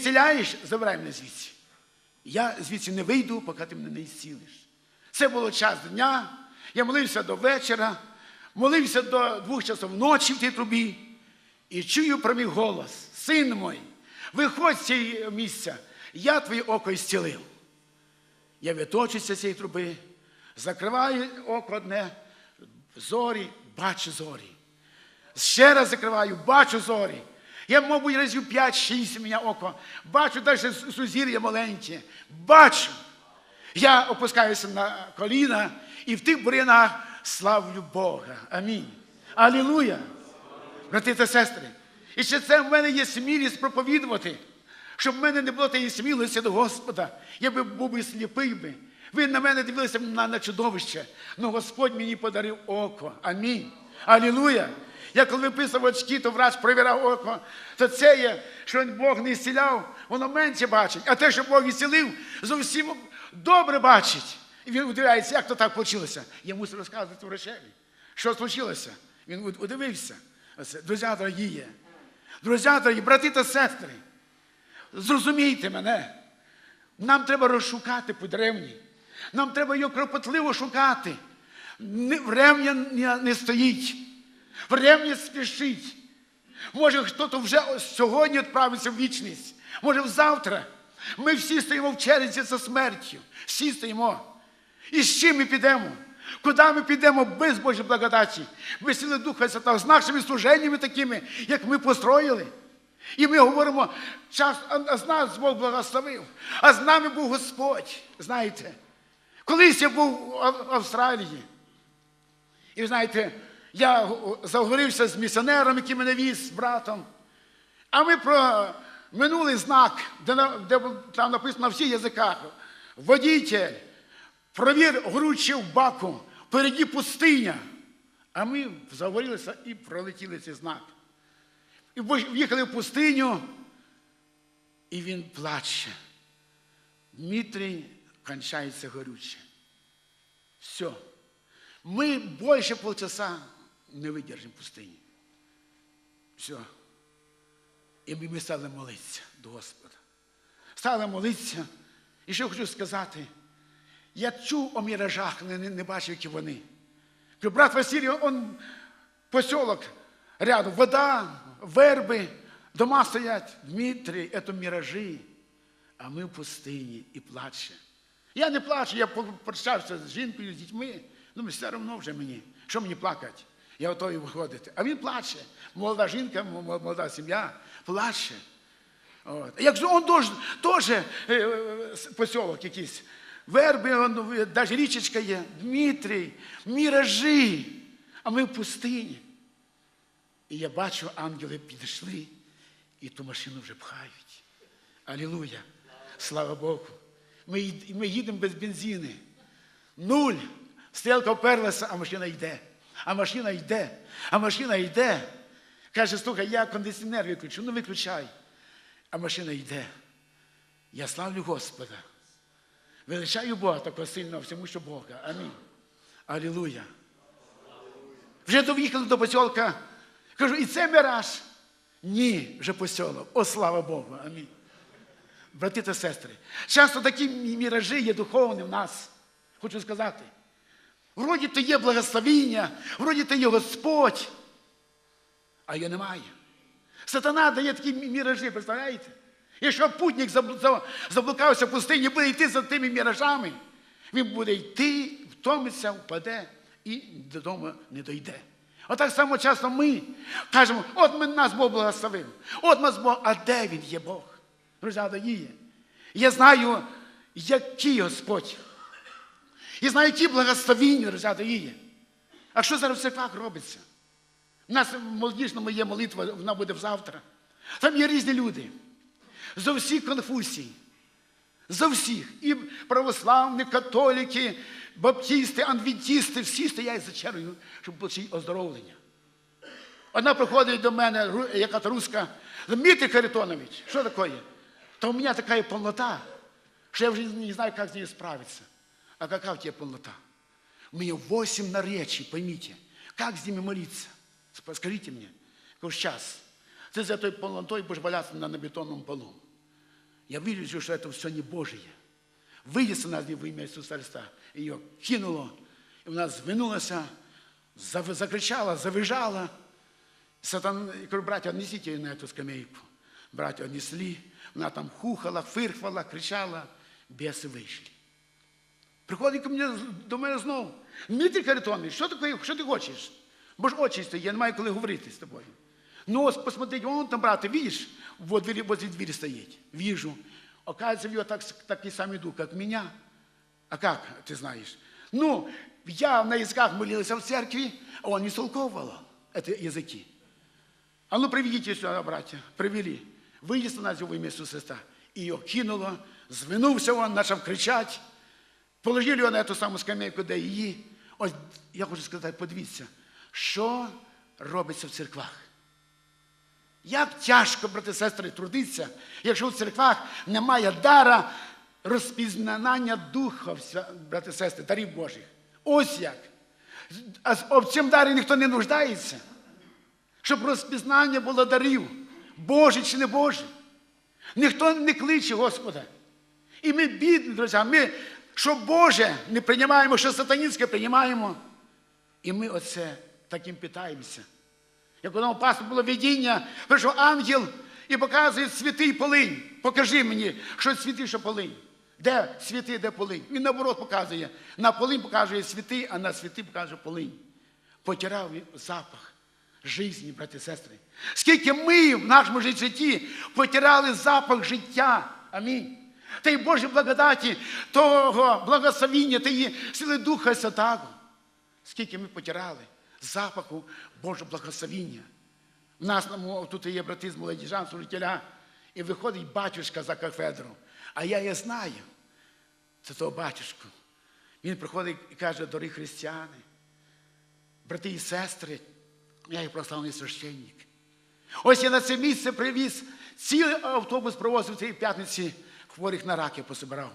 ісціляєш, забирай мене звідси. Я звідси не вийду, поки ти мене не ісцілиш. Це було час дня. Я молився до вечора, молився до двох часов ночі в тій трубі. І чую про мій голос, син мой, виходь з цього місця, я твоє око ісцілив. Я виточуся з цієї труби, закриваю око одне, зорі, бачу зорі. Ще раз закриваю, бачу зорі. Я, мабуть, разів 5-6 у мене око. Бачу навіть сузір'я маленьке. Бачу. Я опускаюся на коліна і в тих бурянах славлю Бога. Амінь. Алілуя. Брати та сестри. І ще це в мене є смілість проповідувати, щоб в мене не було тієї смілості до Господа. Я би був би сліпий би. Ви на мене дивилися на, на чудовище. Ну Господь мені подарив око. Амінь. Алілуя. Я коли виписав очки, то врач перевіряв око, то це є, що Бог не зціляв, воно менше бачить. А те, що Бог ісцілив, зовсім добре бачить. І він удивляється, як то так вийшло. Я мусив розказувати врачеві, що случилося. Він удивився. Друзі дорогі є. Друзі дорогі, брати та сестри, зрозумійте мене. Нам треба розшукати по древні. Нам треба його кропотливо шукати. Врем'я не стоїть. Врем'я спішить. Може, хтось вже сьогодні відправиться в вічність, може завтра. Ми всі стоїмо в черзі за смертю. Всі стоїмо. І з чим ми підемо? Куди ми підемо без Божої благодаті, без сили Духа Святого, з нашими служеннями такими, як ми построїли. І ми говоримо, час, а з нас Бог благословив, а з нами був Господь. Знаєте, колись я був в Австралії. І знаєте, я заговорився з місіонером, який мене віз з братом. А ми про минулий знак, де, де там написано на всіх язиках. Водитель, провір горюче в баку, впереді пустиня. А ми заговорилися і пролетіли цей знак. І в'їхали в пустиню, і він плаче. Дмитрій кончається горюче. Все. Мы больше полчаса не видержимо пустині. Все. І ми стали молитися до Господа. Стали молитися. І що хочу сказати, я чув о міражах, не, не, бачив, які вони. Брат Василій, он посілок рядом, вода, верби, дома стоять. Дмитрій, це міражі, а ми в пустині і плаче. Я не плачу, я прощався з жінкою, з дітьми. Ну, все одно вже мені. Що мені плакати? Я готовий виходити. А він плаче. Молода жінка, молода сім'я, плаче. От. Якщо він теж е, посілок якийсь, верби, навіть річечка є, Дмитрій, міражі, а ми в пустині. І я бачу, ангели підійшли і ту машину вже пхають. Алілуя! Слава Богу! Ми, ми їдемо без бензини. Нуль. Стрілка вперлася, а машина йде. А машина йде, а машина йде. Каже, слухай, я кондиціонер виключу, ну виключай. А машина йде. Я славлю Господа. Величаю Бога такого сильного всьому, що Бога. Амінь. Алілуя. Вже доїхали до посілка. Кажу, і це мираж. Ні, вже посілок. О, слава Богу. Амінь. Брати та сестри, часто такі міражі є духовні в нас. Хочу сказати. Вроді то є благословіння, вроді то є Господь, а його немає. Сатана дає такі міражі, представляєте? Якщо путник заблукався в пустині, буде йти за тими міражами, він буде йти, втомиться, впаде і додому не дойде. Отак само часто ми кажемо, от ми нас Бог благословив, от нас Бог, а де він є Бог? Друзі, дає. Я знаю, який Господь. І які благословіння, друзі, є. А що зараз в церквах робиться? У нас в молодіжному є молитва, вона буде завтра. Там є різні люди. Зо всіх конфусій. Зо всіх. І православні, католики, баптісти, анвітісти, всі стоять за чергою, щоб отримати оздоровлення. Одна приходить до мене, яка-то руска, Дмитрий Харитонович, що таке? Та у мене така полнота, що я вже не знаю, як з нею справитися. А какая у тебя полнота? У меня восемь наречий, поймите. Как с ними молиться? Скажите мне. Кажу, сейчас. Ты за той полнотой будешь валяться на, на бетонном полу. Я вижу, что это все не Божие. Вийде нас во ім'я Ісуса Христа. І його кинуло, і вона звинулася, зав- закричала, завижала. Сатан, я говорю, братья, несите ее на эту скамейку. Братья несли, вона там хухала, фирхвала, кричала, беси вийшли. Приходить ко мені, до мене знову. Дмитрий Харитонович, що таке, що ти хочеш? Бо ж очі стоять, я не маю коли говорити з тобою. Ну, ось посмотрите, вон там, брате, видишь, вот двери, возле двери стоит. Вижу. Оказывается, в него так, такой самый дух, как меня. А как, ты знаешь? Ну, я на языках молился в церкви, а он не истолковывал это языки. А ну, приведите сюда, братья. Привели. Вынесли нас во имя Иисуса Христа. И ее кинуло, звинувся он, начав кричать. Положили його на ту саму скамейку, де її. Ось я хочу сказати, подивіться, що робиться в церквах. Як тяжко, брати сестри, трудитися, якщо в церквах немає дара розпізнання духа, брати і сестри, дарів Божих. Ось як. А в цьому дарі ніхто не нуждається, щоб розпізнання було дарів, Божий чи не Божий. Ніхто не кличе Господа. І ми бідні, друзі, ми що Боже не приймаємо, що сатанінське приймаємо. І ми оце таким питаємося. Як одному пасту було видіння, прийшов ангел і показує святий полинь. Покажи мені, що святий, що полинь. Де святий, де полинь? Він наоборот показує. На полинь показує святий, а на святий показує полинь. Потирав запах житті, брати і сестри. Скільки ми в нашому житті потирали запах життя. Амінь. Та й Божій благодаті, того благословіння, тієї сили Духа Святого. Скільки ми потирали запаху Божого благословіння. У нас тут є брати з молодіжан, служителя, і виходить батюшка за кафедру. А я її знаю. Це того батюшку. Він приходить і каже, дорогі християни, брати і сестри, я є прославлений священник. Ось я на це місце привіз, цілий автобус провозив цієї п'ятниці хворих на рак я пособирав.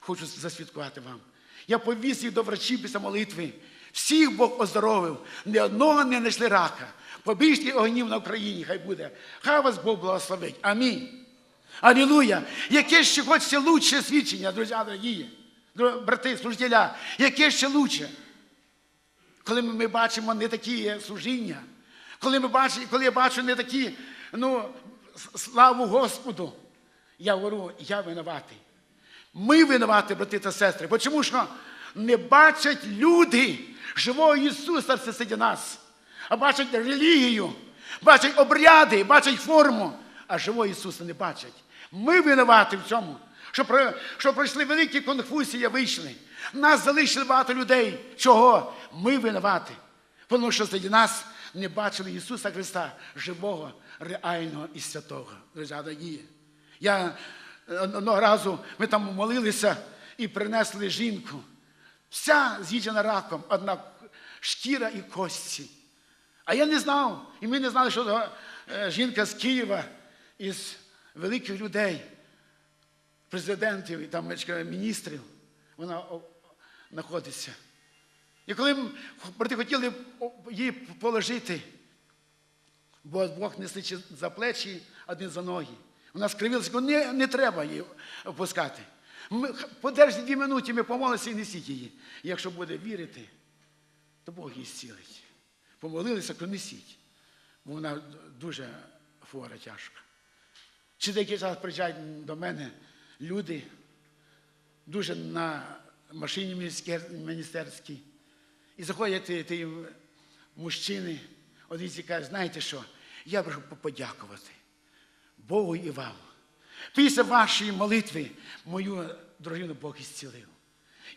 Хочу засвідкувати вам. Я повіз їх до врачів після молитви. Всіх Бог оздоровив, ні одного не знайшли рака. Побіжте огнів на Україні, хай буде. Хай вас Бог благословить. Амінь. Алілуя! Яке ще хочеться лучше свідчення, друзі, дорогі, брати, служителя, яке ще лучше? Коли ми бачимо не такі служіння, коли ми бачимо, коли я бачу не такі, ну, славу Господу, я говорю, я винуватий. Ми винуваті, брати та сестри. Бо Чому що не бачать люди живого Ісуса серед нас, а бачать релігію, бачать обряди, бачать форму, а живого Ісуса не бачать. Ми винуваті в цьому, що, що пройшли великі конфусії, вийшли. Нас залишили багато людей. Чого? Ми винуваті. Тому що серед нас не бачили Ісуса Христа, живого, реального і святого. Друзі, дорогі. Я одного разу ми там молилися і принесли жінку. Вся з'їджена раком, одна шкіра і кості. А я не знав, і ми не знали, що е, жінка з Києва із великих людей, президентів і там міністрів, вона знаходиться. І коли брати хотіли її положити, бо Бог несли за плечі, один за ноги. Вона скривилася, не, не треба її опускати. Ми, подержте дві минути, ми помолимося і несіть її. Якщо буде вірити, то Бог її зцілить. Помолилися, то несіть. Бо вона дуже хвора тяжко. Чи деякий час приїжджають до мене люди, дуже на машині міністерській. І заходять ті, мужчини, один каже, знаєте що, я прошу подякувати. Богу і вам. Після вашої молитви мою дружину Бог ісцілив.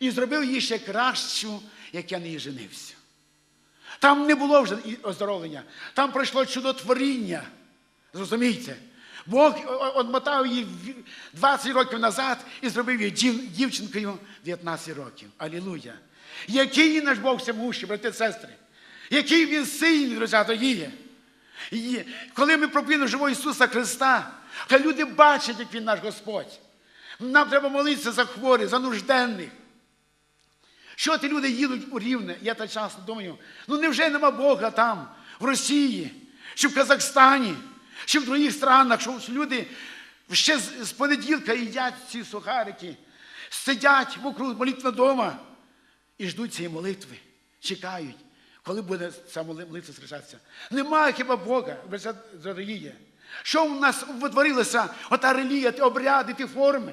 І зробив її ще кращу, як я не женився. Там не було вже оздоровлення, там пройшло чудотворіння. Зрозумійте, Бог odмотав її 20 років назад і зробив її дівчинкою 19 років. Алілуя! Який наш Бог всемущий, брати і сестри, який він сильний, друзі, дорогі. І коли ми проповідуємо живого Ісуса Христа, хай люди бачать, як Він наш Господь. Нам треба молитися за хворих, за нужденних. Що ті люди їдуть у Рівне? Я так часто думаю, ну невже нема Бога там, в Росії, чи в Казахстані, чи в других странах, що люди ще з, понеділка їдять ці сухарики, сидять вокруг молитва дома і ждуть цієї молитви, чекають, коли буде ця моли- молитва зустрічатися. Немає хіба Бога, дорогі. Що в нас витворилося, ота релігія, ті обряди, ті форми?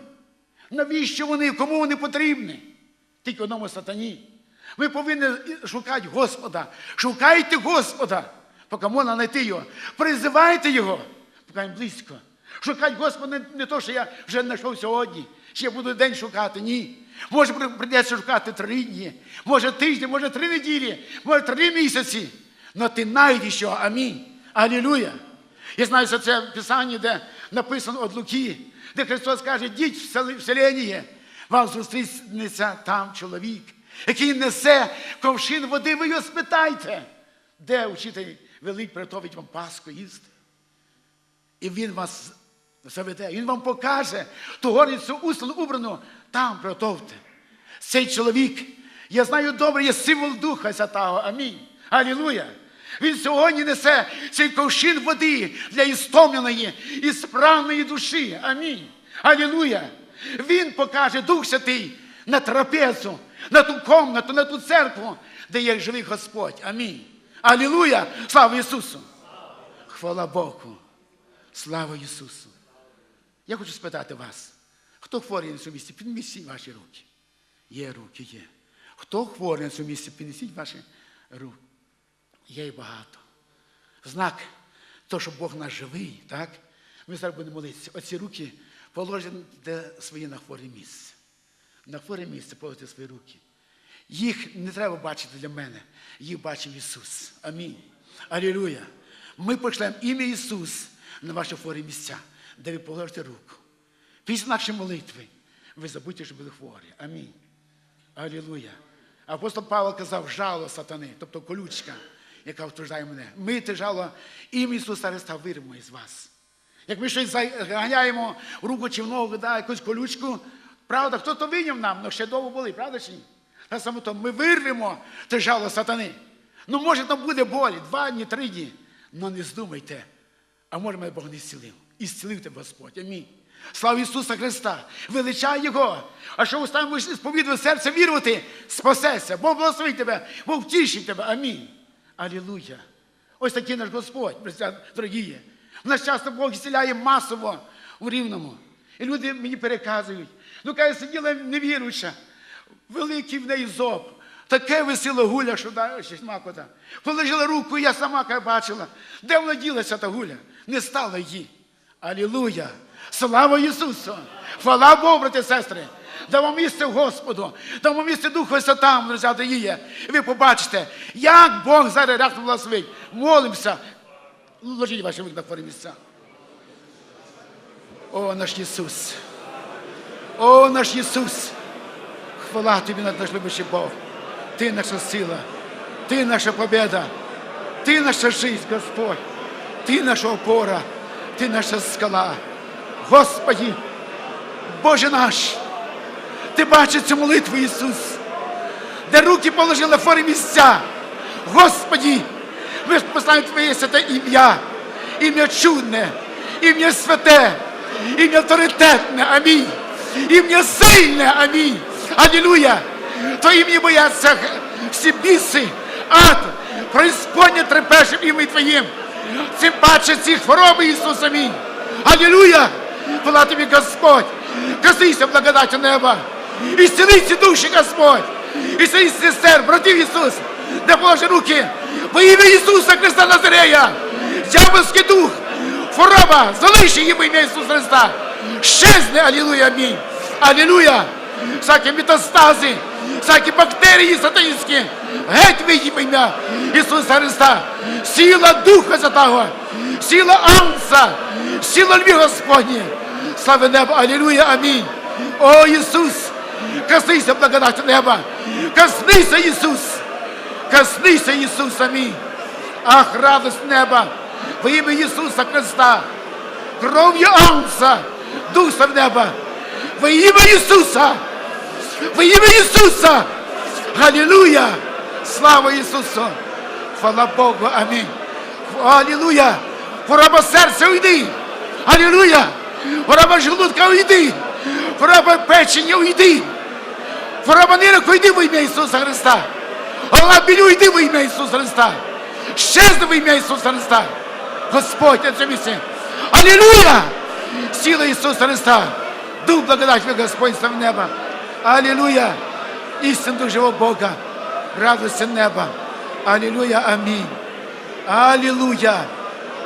Навіщо вони, кому вони потрібні? Тільки одному сатані. Ви повинні шукати Господа. Шукайте Господа, поки можна знайти його. Призивайте його, поки він близько. Шукати Господа не, не то, що я вже знайшов сьогодні, я буду день шукати. Ні. Може, при- прийдеться шукати три дні, може тиждень, може три неділі, може три місяці. Но ти знайдеш його. Амінь. Алілуя. Я знаю, що це Писання, де написано від Луки, де Христос каже, йдіть в селення, вам зустрінеться там чоловік, який несе ковшин води, ви його спитайте, де вчитель велить приготовить вам Пасху їсти. І він вас заведе, він вам покаже ту горницю услану убрану, там приготовте. Цей чоловік, я знаю добре, є символ Духа Святого. Амінь. Алілуя. Він сьогодні несе цей ковшин води для істомленої і справної душі. Амінь. Алілуя. Він покаже Дух Святий на трапезу, на ту комнату, на ту церкву, де є живий Господь. Амінь. Алілуя. Слава Ісусу. Хвала Богу. Слава Ісусу. Я хочу спитати вас, хто хворий на цьому місці? Піднесіть ваші руки. Є руки, є. Хто хворий на цьому місці? Піднесіть ваші руки. Є і багато. Знак того, що Бог наш живий, так? Ми зараз будемо молитися. Оці руки положите свої на хворе місце. На хворе місце положите свої руки. Їх не треба бачити для мене. Їх бачив Ісус. Амінь. Алілуя. Ми пошлемо ім'я Ісус на ваші хворі місця, де ви положите руку. Після нашої молитви ви забудьте, що були хворі. Амінь. Алілуя. Апостол Павло казав жало сатани, тобто колючка, яка втуждає мене. Ми те жало ім'я Ісуса Христа виримо із вас. Як ми щось заганяємо руку чи в ногу, да, якусь колючку, правда, хто то виняв нам, але ще довго були, правда чи ні? Так само то ми вирвемо те жало сатани. Ну, може, там буде болі, два дні, три дні. Ну не здумайте. А може, мене Бог не зцілив. І зцілив тебе Господь. Амінь. Слава Ісуса Христа! Величай Його! А що устами будеш сповідувати серце вірувати, спасеться. Бог благословить тебе, Бог втішить тебе. Амінь. Алілуя. Ось такий наш Господь, дорогі. У нас часто Бог зціляє масово у рівному. І люди мені переказують. Ну, каже, сиділа невіруюча, великий в неї зоб. Таке весело гуля, що да, макота. Положила руку, і я сама бачила. Де вона ділася та гуля? Не стала її. Алілуя! Слава Ісусу! Хвала Богу, брати і сестри! Дамо місце Господу, дамо місце Духу Святому, друзі. І ви побачите, як Бог зараз рясно благословить. Молимося. Ложіть ваші руки на хворі місця. О, наш Ісус! О, наш Ісус! Хвала Тобі, наш любящий Бог! Ти наша сила, Ти наша победа, Ти наша жизнь, Господь, Ти наша опора, Ти наша скала. Господи, Боже наш, Ти бачиш цю молитву, Ісус, де руки положили в хворі місця. Господи, ми поставимо Твоє святе ім'я, ім'я чудне, ім'я святе, ім'я авторитетне, амінь, ім'я сильне, амінь. Алілуя! Твоє ім'я бояться всі біси, ад, проісподня трепешим ім'я Твоїм. Цим бачать ці хвороби, Ісус, амінь. Алілуя! Хвала тобі, Господь! Коснися благодаттю неба! І зціли ці душі, Господь! І зціли сестер, братів Ісус! Де положи руки! Во ім'я Ісуса Христа Назарея! Дьявольський дух! Хвороба! Залиши їм ім'я Ісуса Христа! Щезне! Алілуя! Амінь! Алілуя! Всякі метастази, всякі бактерії сатанські, геть вийдіть ім'я Ісуса Христа! Сила Духа Святого! Сила Анса! Сила Льві Господні! Слава небо! Алілуя! Амінь! О Ісус! Коснися благодаттю неба! Коснися Ісус! Коснися Ісус! Амінь! Ах, радость неба! Во ім'я Ісуса Христа! Кров'ю Анса! Дух в неба! Во ім'я Ісуса! Во ім'я Ісуса! Алілуя! Слава Ісусу! Хвала Богу! Амінь! Алілуя! Хвороба серця уйди! Алілуя! Хвороба желудка уйди. Хвороба печені уйди. Хвороба нирок уйди во ім'я Ісуса Христа. Голова білю йди во ім'я Ісуса Христа. Щезни во ім'я Ісуса Христа. Господь на цьому місці. Алілуя! Сила Ісуса Христа. Дух благодать Господь став неба. Алілуя! Істин Дух живого Бога. Радуйся неба. Алілуя, амінь. Алілуя!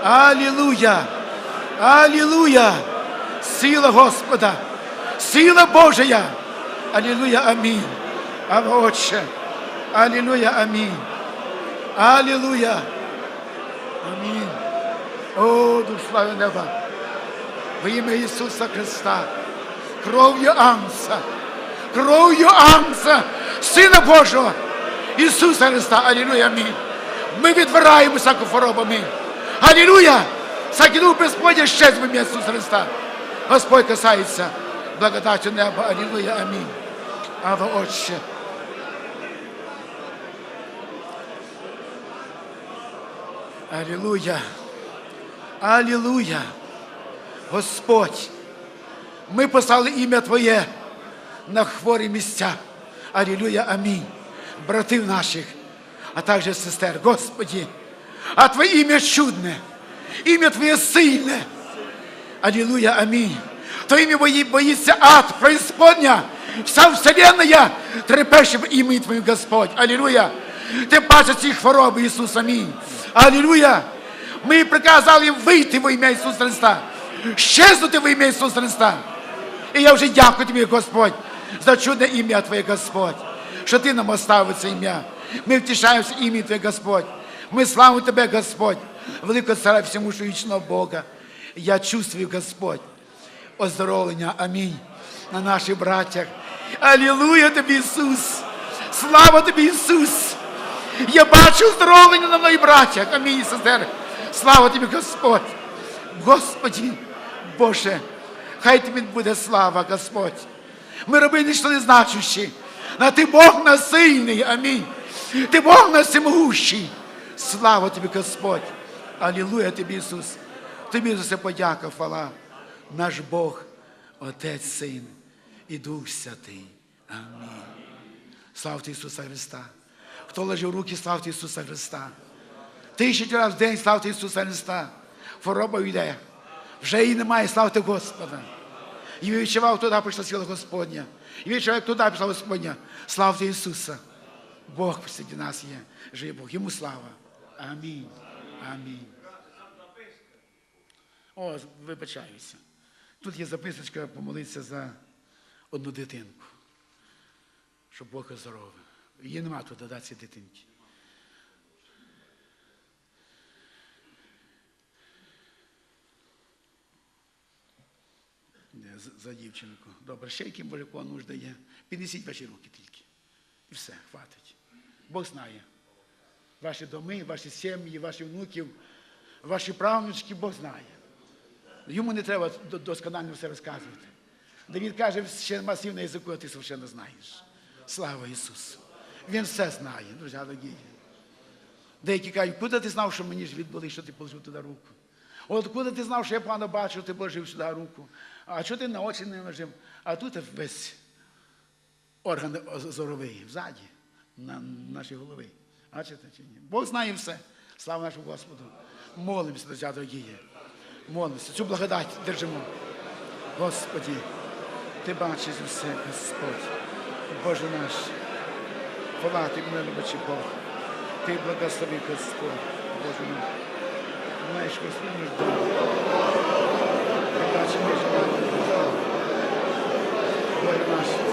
Алілуя! Алілуя! Сила Господа! Сила Божия! Алілуя, амінь. Ава Отче! Алілуя, амінь. Алілуя! Амінь. О, Дух слави неба! Во ім'я Ісуса Христа! Кров'ю Кров'ю Амса! Сина Божого! Ісуса Христа! Алілуя, амінь! Ми відвираємо всяку хворобу, амінь! Алілуя! Всякий дух Господня щез в ім'я Ісуса Христа! Господь касається благодаттю неба! Алілуя, амінь! Ава Отче! Алілуя! Алілуя! Господь! Ми послали ім'я Твоє на хворі місця. Алілуя, амінь. Братів наших, а також сестер. Господі, а Твоє ім'я чудне, ім'я Твоє сильне. Алілуя, амінь. Твоїм бої, боїться ад, преисподня, вся вселенная трепеще в ім'ї Твоїм, Господь. Алілуя. Ти бачиш ці хвороби, Ісус, амінь. Алілуя. Ми приказали вийти во ім'я Ісуса Христа, щезнути во ім'я Ісуса Христа. І я вже дякую тобі, Господь, за чудне ім'я Твоє, Господь, що Ти нам оставив це ім'я. Ми втішаємося ім'я Твоє, Господь. Ми славимо Тебе, Господь, великого царя всьому вічного Бога. Я чувствую, Господь, оздоровлення, амінь, на наших братях. Алілуя тобі, Ісус! Слава тобі, Ісус! Я бачу оздоровлення на моїх братях. Амінь, сестер. Слава тобі, Господь. Господі, Боже, хай тобі буде слава, Господь. Ми роби нічого не значущі. А ти Бог нас сильний, амінь. Ти Бог нас. Слава тобі, Господь. Алілуя тобі, Ісус. Тобі за це подяка, хвала. Наш Бог, Отець, Син і Дух Святий. Амінь. Славте Ісуса Христа. Хто лежив руки, славте Ісуса Христа. Тисячу разів в день славте Ісуса Христа. Хвороба йде. Вже її немає, славте Господа. І відчував, туди прийшла сила Господня. І відчував, як туди прийшла Господня. Славте Ісуса. Бог посеред нас є. Живе Бог. Йому слава. Амінь. Амінь. О, вибачаюся. Тут є записочка помолитися за одну дитинку. Щоб Бог оздоровив. Її нема тут додатися дитинки. Де, За дівчинку. Добре, ще яким кого нужда є. Піднесіть ваші руки тільки. І все, хватить. Бог знає. Ваші доми, ваші сім'ї, ваші внуків, ваші правнучки, Бог знає. Йому не треба досконально все розказувати. Давід каже, ще масив на язику, а ти совершенно знаєш. Слава Ісусу. Він все знає, друзі дорогі. Деякі кажуть, куди ти знав, що мені ж відбули, що ти положив туди руку? От ти знав, що я погано бачу, ти положив сюди руку? А що ти на очі не нажив? А тут весь орган зоровий, взаді, на нашій голові. Бачите чи ні? Бог знає все. Слава нашому Господу. Молимося, друзі дорогі. Молимося. Цю благодать держимо. Господі, ти бачиш все, Господь. Боже наш. Хвала мене любачий Бог. Ти благослови, Господь, Боже мій. Знаєш, Господь нужду. Ти бачиш, ми живемо. Боже